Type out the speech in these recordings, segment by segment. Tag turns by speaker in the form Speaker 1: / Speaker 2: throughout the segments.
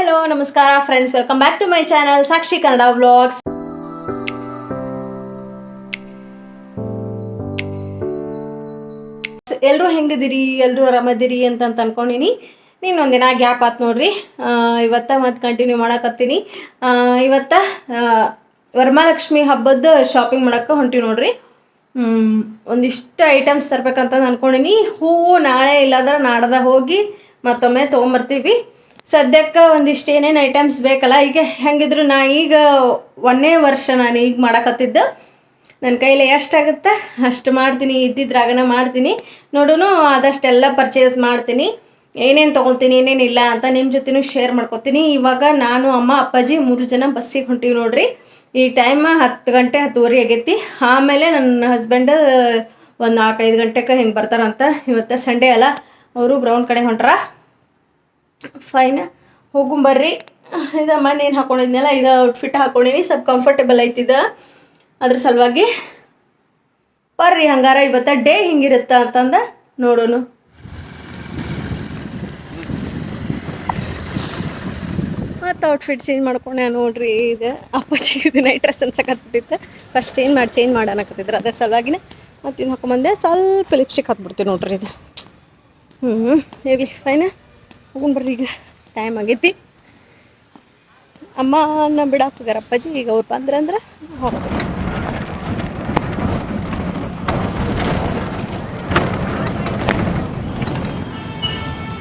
Speaker 1: Hello, ನಮಸ್ಕಾರ friends welcome back to my channel Sakshi Kannada vlogs ಎಲ್ಲರೂ ಹೆಂಗಿದ್ದೀರಿ? ಎಲ್ಲರೂ ಆರಾಮದಿರಿ ಅಂತ ಅನ್ಕೊಂಡಿನಿ. ನೀನು ಒಂದಿನ ಗ್ಯಾಪ್ ಆತು ನೋಡ್ರಿ. ಇವತ್ತ ಮತ್ತೆ ಕಂಟಿನ್ಯೂ ಮಾಡಕತ್ತೀನಿ. ಇವತ್ತ ವರಮಹಾಲಕ್ಷ್ಮಿ ಹಬ್ಬದ ಶಾಪಿಂಗ್ ಮಾಡಕ್ಕೆ ಹೊಂಟಿವಿ ನೋಡ್ರಿ. ಒಂದಿಷ್ಟು ಐಟಮ್ಸ್ ತರ್ಬೇಕಂತ ಅನ್ಕೊಂಡಿನಿ. ಹೂವು ನಾಳೆ ಇಲ್ಲಾಂದ್ರೆ ನಾಡ್ದ ಹೋಗಿ ಮತ್ತೊಮ್ಮೆ ತೊಗೊಂಬರ್ತೀವಿ. ಸದ್ಯಕ್ಕೆ ಒಂದಿಷ್ಟು ಏನೇನು ಐಟಮ್ಸ್ ಬೇಕಲ್ಲ, ಈಗ ಹೆಂಗಿದ್ರು ನಾ ಈಗ ಒಂದೇ ವರ್ಷ ನಾನು ಈಗ ಮಾಡಕತ್ತಿದ್ದು. ನನ್ನ ಕೈಲಿ ಎಷ್ಟಾಗುತ್ತೆ? ಅಷ್ಟು ಮಾಡ್ತೀನಿ ಇದ್ದಿದ್ರಾಗನ ಮಾಡ್ತೀನಿ. ನೋಡೂ ಆದಷ್ಟೆಲ್ಲ ಪರ್ಚೇಸ್ ಮಾಡ್ತೀನಿ. ಏನೇನು ತೊಗೊತೀನಿ ಏನೇನಿಲ್ಲ ಅಂತ ನಿಮ್ಮ ಜೊತೆನೂ ಶೇರ್ ಮಾಡ್ಕೊತೀನಿ. ಇವಾಗ ನಾನು, ಅಮ್ಮ, ಅಪ್ಪಾಜಿ ಮೂರು ಜನ ಬಸ್ಸಿಗೆ ಹೊಂಟೀವಿ ನೋಡ್ರಿ. ಈ ಟೈಮ್ ಹತ್ತು ಗಂಟೆ ಹತ್ತುವರೆ ಆಗೈತಿ. ಆಮೇಲೆ ನನ್ನ ಹಸ್ಬೆಂಡ್ ಒಂದು ನಾಲ್ಕೈದು ಗಂಟೆಗೆ ಹಿಂಗೆ ಬರ್ತಾರಂತ. ಇವತ್ತು ಸಂಡೇ ಅಲ್ಲ, ಅವರು ಬ್ರೌನ್ ಕಡೆ ಹೊಂಟ್ರ. ಫೈನ್ ಹೋಗುಂಬರ್ರಿ ಇದು ಮನೆ ಏನು ಹಾಕೊಂಡಿದ್ನಲ್ಲ, ಇದು ಔಟ್ಫಿಟ್ ಹಾಕೊಂಡಿನಿ. ಸ್ವಲ್ಪ ಕಂಫರ್ಟೇಬಲ್ ಐತಿದ ಅದ್ರ ಸಲುವಾಗಿ ಬರ್ರಿ ಹಂಗಾರ ಇವತ್ತ ಡೇ ಹಿಂಗಿರುತ್ತ ಅಂತಂದ ನೋಡೋಣ. ಮತ್ತು ಔಟ್ಫಿಟ್ ಚೇಂಜ್ ಮಾಡ್ಕೊಂಡೆ ನೋಡ್ರಿ ಇದು. ಅಪ್ಪಾಜಿ ನೈಟ್ ಡ್ರೆಸ್ ಅನ್ಸಕತ್ತಿತ್ತು ಫಸ್ಟ್ ಚೇಂಜ್ ಮಾಡಿ ಚೇಂಜ್ ಮಾಡೋಣಕತ್ತಿದ್ರು ಅದ್ರ ಸಲುವಾಗಿನೇ ಮತ್ತು ಇನ್ನು ಹಾಕೊಂಬಂದೆ ಸ್ವಲ್ಪ ಲಿಪ್ಸ್ಟಿಕ್ ಹಾಕ್ಬಿಡ್ತೀವಿ ನೋಡ್ರಿ ಇದು. ಹ್ಞೂ ಇರಲಿ. ಫೈನ ಹೋಗೋಣ ಬರ್ರಿ ಈಗ ಟೈಮ್ ಆಗೈತಿ. ಅಮ್ಮನ ಬಿಡಾಕ್ ಹೋಗ್ಯಾರ ಅಪ್ಪಾಜಿ ಈಗ ಅವ್ರು ಬಂದ್ರಂದ್ರೆ ಹೋಗ್ತೀವಿ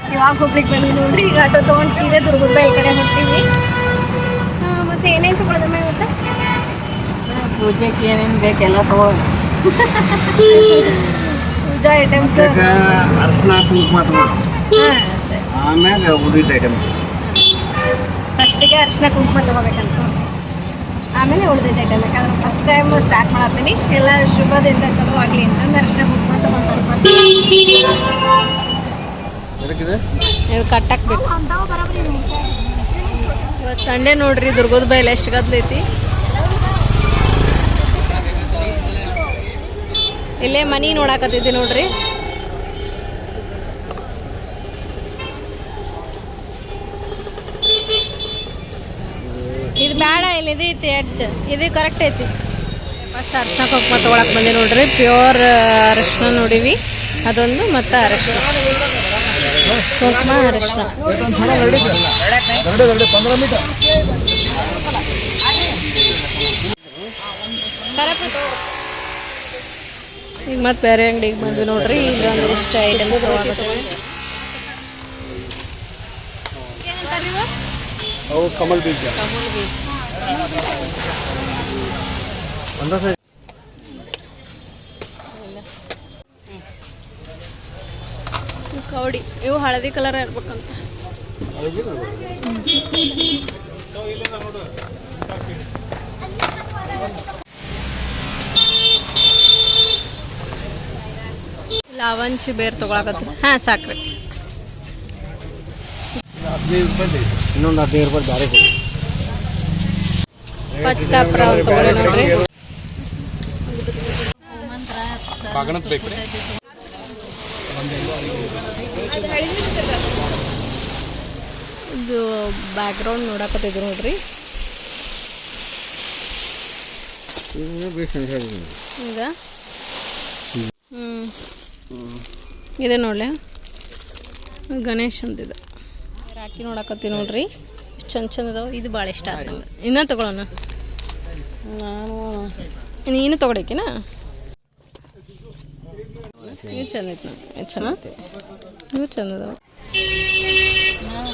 Speaker 1: ಇವಾಗ ಹೋಗ್ಲಿಕ್ಕೆ ಬಂದ್ವಿ ನೋಡ್ರಿ. ಈಗ ಆಟೋ ತೊಗೊಂಡು ಸೀರೆ ದುರ್ಗದ ಈ ಕಡೆ ಆ, ಮತ್ತೆ ಏನೇನು ತಗೊಳ್ಳೋದಮ್ಮ ಇವತ್ತು?
Speaker 2: ಪೂಜೆಗೆ ಏನೇನು ಬೇಕೆಲ್ಲ ತಗೊಂಡು
Speaker 1: ಪೂಜಾ ಐಟಮ್ಸ್
Speaker 3: ಅರ್ಶನ ಕುಂಕುಮ ಆಮ್ಯಾಗ ಉಳಿದ ಐಟಮ್
Speaker 1: ಫಸ್ಟಿಗೆ ಅರಿಶಿನ ಕುಂಕುಮ ತಗೋಬೇಕಂತ. ಆಮೇಲೆ ಉಳಿದೈತೆ ಐಟಮ್ ಯಾಕಂದ್ರೆ ಫಸ್ಟ್ ಟೈಮ್ ಸ್ಟಾರ್ಟ್ ಮಾಡತ್ತೀನಿ. ಎಲ್ಲ ಶುಭದಿಂದ ಚಲೋ ಆಗಲಿ ಅಂತಂದು ಅರಿಶಿನ ಕುಂಕುಮ ತಗೊಂತಾರೆ ಫಸ್ಟ್ ಇದು ಕಟ್ಟಕ್ಕೆ ಬೇಕು ಇವತ್ತು ಸಂಡೇ ನೋಡ್ರಿ ದುರ್ಗದ ಬೈಲ್ ಎಷ್ಟು ಗದ್ಲೈತಿ ಇಲ್ಲೇ ಮನಿ ನೋಡಾಕತ್ತೈತಿ ನೋಡ್ರಿ ಇದು ಬೇಡ ಇಲ್ಲಿ ಇದು ಐತಿ ಎಡ್ಜ್ ಇದು ಕರೆಕ್ಟ್ ಐತಿ. ಫಸ್ಟ್ ಅರ್ಶಿನ ಕುಂಕುಮ ತೊಗೊಳಕ್ಕೆ ಬಂದೆ ನೋಡ್ರಿ. ಪ್ಯೂರ್ ಅರಿಶಿನ ನೋಡಿವಿ. ಅದೊಂದು ಮತ್ತು ಅರಿಶಿನ ಕುಂಕುಮ ಅರಿಶಿನ ಈಗ ಮತ್ತೆ ಬೇರೆ ಅಂಗಡಿಗೆ ಬಂದ್ವಿ ನೋಡ್ರಿ. ಈಗ ಒಂದಿಷ್ಟು ಐಟಮ್ಸ್
Speaker 3: ಅವು ಕಮಲ್ ಬೀಜ. ಕಮಲ್ ಸರಿ
Speaker 1: ಕೌಡಿ ಇವು ಹಳದಿ ಕಲರ್ ಇರ್ಬೇಕಂತ. ಲಾವಂಚಿ ಬೇರ್ ತಗೊಳಕತ್ತ ಹಾಂ ಸಾಕ್ರಿ.
Speaker 3: ಇನ್ನೊಂದು ಹದಿನೈದು ರೂಪಾಯಿ ಬೇರೆ
Speaker 1: ಪಚ್ಕಾಪ್ರ ಒಂದು ತಗೊಳ್ಳಿ ನೋಡ್ರಿ. ಇದು ಬ್ಯಾಕ್ಗ್ರೌಂಡ್ ನೋಡಕತ್ತಿದ್ರು ನೋಡ್ರಿ. ಈಗ ಹ್ಞೂ ಇದೆ ನೋಡ್ಲೆ. ಗಣೇಶ್ ಅಂತಿದೆ ರಾಕಿ ನೋಡಕತ್ತಿ ನೋಡ್ರಿ. ಚಂದ್ ಚಂದ ಅದಾವ. ಇದು ಭಾಳ ಇಷ್ಟ ಆಯ್ತು ಇನ್ನ ಇನ್ನೂ ತಗೊಳ್ಳೋಣ ನಾನು ನೀನು ತಗೊಳಕಿನ ಇದು ಚಂದ ಐತೆ. ಅದಾವ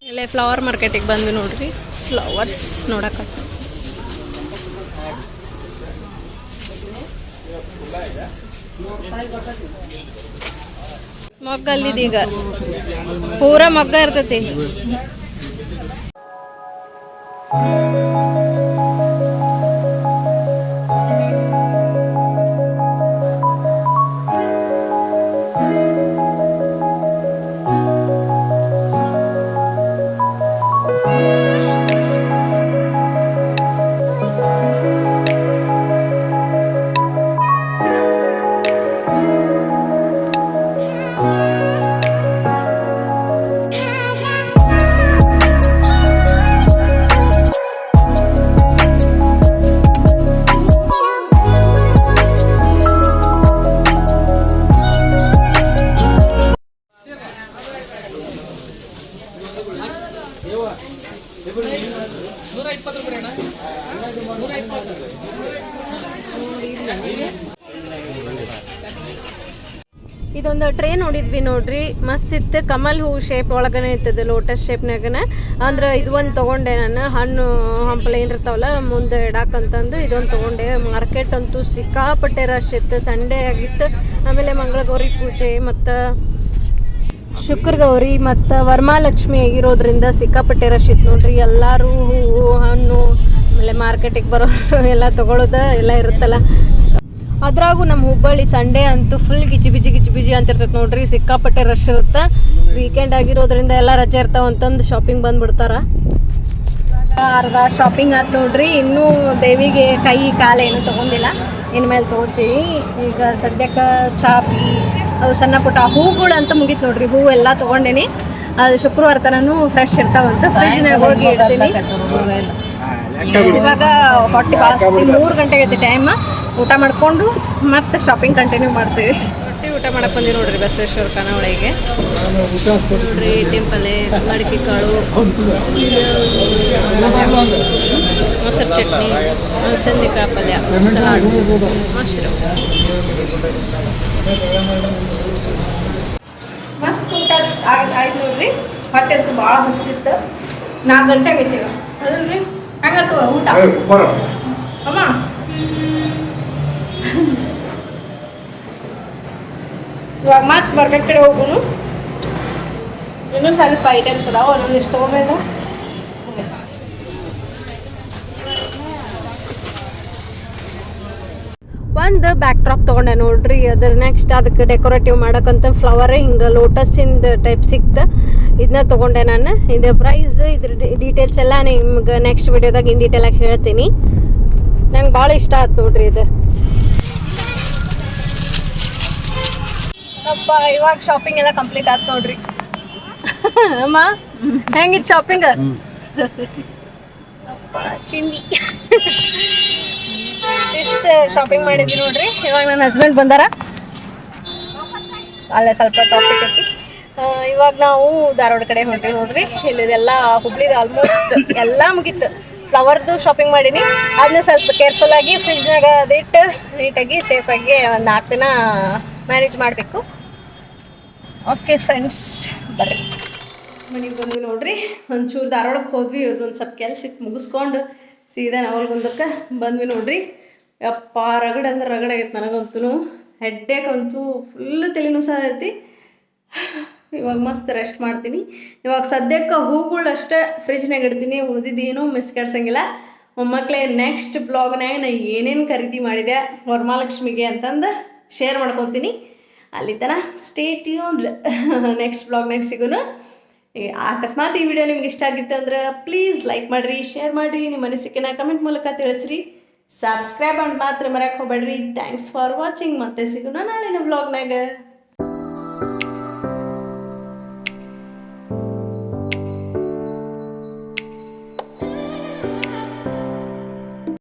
Speaker 1: ಇಲ್ಲೇ ಫ್ಲವರ್ ಮಾರ್ಕೆಟಿಗೆ ಬಂದ್ವಿ ನೋಡ್ರಿ. ಫ್ಲವರ್ಸ್ ನೋಡಕ್ಕ ಮೊಗ್ಗಲ್ಲಿದೀಗ ಪೂರ ಮೊಗ್ಗ ಇರ್ತೈತಿ. ಇದೊಂದು ಟ್ರೇ ನೋಡಿದ್ವಿ ನೋಡ್ರಿ. ಮಸ್ತ್ ಇತ್ತು. ಕಮಲ್ ಹೂ ಶೇಪ್ ಒಳಗನೆ ಇತ್ತದ ಲೋಟಸ್ ಶೇಪ್ನಾಗನ ಅಂದ್ರೆ ಇದು ಒಂದು ತಗೊಂಡೆ ನಾನು. ಹಣ್ಣು, ಹಂಪಲ ಏನಿರ್ತಾವಲ್ಲ, ಮುಂದೆ ಇಡಾಕಂತಂದು ಇದೊಂದು ತಗೊಂಡೆ. ಮಾರ್ಕೆಟ್ ಅಂತೂ ಸಿಕ್ಕಾಪಟ್ಟೆ ರಶ್ ಇತ್ತು. ಸಂಡೇ ಆಗಿತ್ತು. ಆಮೇಲೆ ಮಂಗಳಗೌರಿ ಪೂಜೆ ಮತ್ತು ಶುಕ್ರ ಗೌರಿ ಮತ್ತು ವರಮಹಾಲಕ್ಷ್ಮಿ ಆಗಿರೋದ್ರಿಂದ ಸಿಕ್ಕಾಪಟ್ಟೆ ರಶ್ ಇತ್ತು ನೋಡ್ರಿ. ಎಲ್ಲರೂ ಹೂವು ಹಣ್ಣು, ಆಮೇಲೆ ಮಾರ್ಕೆಟಿಗೆ ಬರೋರು ಎಲ್ಲ ತೊಗೊಳೋದು ಎಲ್ಲ ಇರುತ್ತಲ್ಲ. ಅದ್ರಾಗೂ ನಮ್ಮ ಹುಬ್ಬಳ್ಳಿ ಸಂಡೇ ಅಂತೂ ಫುಲ್ ಗಿಜಿ ಬಿಜಿ ಗಿಜಿ ಬಿಜಿ ಅಂತ ಇರ್ತೈತೆ ನೋಡ್ರಿ. ಸಿಕ್ಕಾಪಟ್ಟೆ ರಶ್ ಇರುತ್ತೆ. ವೀಕೆಂಡ್ ಆಗಿರೋದ್ರಿಂದ ಎಲ್ಲ ರಜೆ ಇರ್ತಾವ ಅಂತಂದು ಶಾಪಿಂಗ್ ಬಂದ್ಬಿಡ್ತಾರ. ಅರ್ಧ ಶಾಪಿಂಗ್ ಆಯ್ತು ನೋಡ್ರಿ. ಇನ್ನೂ ದೇವಿಗೆ ಕೈ, ಕಾಲು ಏನು ತೊಗೊಂಡಿಲ್ಲ. ಇನ್ಮೇಲೆ ತೊಗೋತೀವಿ. ಈಗ ಸದ್ಯಕ್ಕೆ ಚಾಪಿ ಸಣ್ಣ ಪುಟ್ಟ ಹೂಗಳು ಅಂತ ಮುಗೀತು ನೋಡ್ರಿ. ಹೂ ಎಲ್ಲ ತೊಗೊಂಡೇನಿ. ಅದು ಶುಕ್ರವಾರ ತನೂ ಫ್ರೆಶ್ ಇರ್ತಾವಂತ ಫ್ರಿಜ್ನಾಗ ಹೋಗಿ ಇಡ್ತೀನಿ. ಇವಾಗ ಹೊಟ್ಟೆ ಭಾಳ ಮೂರು ಗಂಟೆಗೆ ಐತಿ ಟೈಮ್ ಊಟ ಮಾಡ್ಕೊಂಡು ಮತ್ತೆ ಶಾಪಿಂಗ್ ಕಂಟಿನ್ಯೂ ಮಾಡ್ತೀವಿ. ಹೊಟ್ಟೆ ಊಟ ಮಾಡಕ್ ಬಂದಿ ನೋಡ್ರಿ ಬಸವೇಶ್ವರ ಖಾನಾವಳಿಗೆ ನೋಡ್ರಿ ಟೆಂಪಲೆ ಮಡಿಕೆ ಕಾಳು ಮೊಸರು ಚಟ್ನಿ ಅಲಸಂದಿ ಕಾಳು ಪಲ್ಯ ಸಲಾಡ್ ಮಶ್ರೂಮ್. ಮಸ್ತ್ ಊಟ ಆಯ್ತು ನೋಡ್ರಿ. ಹೊಟ್ಟೆ ಅಂತೂ ಭಾಳ ಮಸ್ತಿತ್ತು ನಾಲ್ಕು ಗಂಟೆಗೆ ಐತಿ ಅದಲ್ರಿ? ಹಂಗತ್ತು ಊಟ? ಅಮ್ಮ. ಮತ್ತೆ ಮಾರ್ಕೆಟ್ ಕಡೆ ಹೋಗುನು ಇನ್ನೂ ಸ್ವಲ್ಪ ಐಟಮ್ಸ್ ಅದಾವ ಒಂದೊಂದಿಷ್ಟು ತೊಗೊಬೇಕ ಒಂದು ಬ್ಯಾಕ್ ಡ್ರಾಪ್ ತೊಗೊಂಡೆ ನೋಡ್ರಿ, ಅದ್ರ ನೆಕ್ಸ್ಟ್ ಅದಕ್ಕೆ ಡೆಕೋರೇಟಿವ್ ಮಾಡಕ್ಕಂತ ಫ್ಲವರ್ ಹಿಂಗೆ ಲೋಟಸ್ಸಿಂದ ಟೈಪ್ ಸಿಕ್ತ. ಇದನ್ನ ತೊಗೊಂಡೆ ನಾನು. ಇದು ಪ್ರೈಸ್ ಇದ್ರ ಡೀಟೇಲ್ಸ್ ಎಲ್ಲ ನಿಮ್ಗೆ ನೆಕ್ಸ್ಟ್ ವಿಡಿಯೋದಾಗ ಇನ್ ಡೀಟೇಲಾಗಿ ಹೇಳ್ತೀನಿ. ನಂಗೆ ಭಾಳ ಇಷ್ಟ ಆಯ್ತು ನೋಡ್ರಿ ಇದು. ಅಪ್ಪ ಇವಾಗ ಶಾಪಿಂಗ್ ಎಲ್ಲ ಕಂಪ್ಲೀಟ್ ಆಯ್ತು ನೋಡ್ರಿ. ಅಮ್ಮ ಹೆಂಗಿತ್ತು ಶಾಪಿಂಗ್ ಅಪ್ಪ ಚಿಂದಿ ಇಷ್ಟು ಶಾಪಿಂಗ್ ಮಾಡಿದ್ವಿ ನೋಡ್ರಿ? ಇವಾಗ ನನ್ನ ಹಸ್ಬೆಂಡ್ ಬಂದಾರ. ಅಲ್ಲ ಸ್ವಲ್ಪ ಟಾಪಿಕ್ ಐತಿ. ಇವಾಗ ನಾವು ಧಾರವಾಡ ಕಡೆ ಹೊಂಟೀವಿ ನೋಡ್ರಿ. ಇಲ್ಲಿದೆಲ್ಲ ಹುಬ್ಳಿದ ಆಲ್ಮೋಸ್ಟ್ ಎಲ್ಲ ಮುಗೀತು. ಫ್ಲವರ್ದು ಶಾಪಿಂಗ್ ಮಾಡೀನಿ. ಅದನ್ನ ಸ್ವಲ್ಪ ಕೇರ್ಫುಲ್ ಆಗಿ ಫ್ರಿಜ್ನಾಗ ಅದಿಟ್ಟು ನೀಟಾಗಿ ಸೇಫಾಗಿ ಒಂದು ನಾಲ್ಕು ದಿನ ಮ್ಯಾನೇಜ್ ಮಾಡಬೇಕು. ಓಕೆ ಫ್ರೆಂಡ್ಸ್ ಬರ್ರಿ ಮನೆಗೆ ಬಂದ್ವಿ ನೋಡ್ರಿ. ಒಂಚೂರು ಧಾರವಾಡಕ್ಕೆ ಹೋದ್ವಿ. ಇವ್ರದ್ದೊಂದು ಸ್ವಲ್ಪ ಕೆಲಸ ಇತ್ತು ಮುಗಿಸ್ಕೊಂಡು ಸೀದಾ ನಾವಲ್ಗೊಂದಕ್ಕೆ ಬಂದ್ವಿ ನೋಡ್ರಿ. ಯಪ್ಪ ರಗಡ ಅಂದ್ರೆ ರಗಡ ಆಗೈತೆ ನನಗಂತೂ ಹೆಡ್ಡೇಕ್ ಅಂತೂ ಫುಲ್ ತಲೆನೂ ಸಹ ಐತಿ. ಇವಾಗ ಮಸ್ತ್ ರೆಸ್ಟ್ ಮಾಡ್ತೀನಿ. ಇವಾಗ ಸದ್ಯಕ್ಕೆ ಹೂಗಳು ಅಷ್ಟೇ ಫ್ರಿಜ್ನಾಗ ಇಡ್ತೀನಿ. ಉಳಿದಿದ್ದೇನು ಮಿಸ್ ಕೆಡ್ಸಂಗಿಲ್ಲ. ಮೊಮ್ಮಕ್ಳೇ ನೆಕ್ಸ್ಟ್ ಬ್ಲಾಗ್ನಾಗ ನಾ ಏನೇನು ಖರೀದಿ ಮಾಡಿದೆ ವರಮಹಾಲಕ್ಷ್ಮಿಗೆ ಅಂತಂದು ಶೇರ್ ಮಾಡ್ಕೊತೀನಿ. ಅಲ್ಲಿ ತನ ಸ್ಟೇ ಟ್ಯೂನ್ ನೆಕ್ಸ್ಟ್ ಬ್ಲಾಗ್ನಾಗ ಸಿಗೋನು. ಈ ಅಕಸ್ಮಾತ್ ಈ ವಿಡಿಯೋ ನಿಮ್ಗೆ ಇಷ್ಟ ಆಗಿತ್ತು ಅಂದ್ರೆ ಪ್ಲೀಸ್ ಲೈಕ್ ಮಾಡಿರಿ ಶೇರ್ ಮಾಡಿರಿ. ನಿಮ್ಮ ಅನಿಸಿಕೆನ ಕಮೆಂಟ್ ಮೂಲಕ ತಿಳಿಸ್ರಿ. ಸಬ್ಸ್ಕ್ರೈಬ್ ಮಾಡಿ ಮಾತ್ರ ಮರಕ್ಕೆ ಹೋಗ್ಬೇಡ್ರಿ. ಥ್ಯಾಂಕ್ಸ್ ಫಾರ್ ವಾಚಿಂಗ್ ಮತ್ತೆ ಸಿಗೋಣ ನಮ್ಮ ಬ್ಲಾಗ್ನಾಗ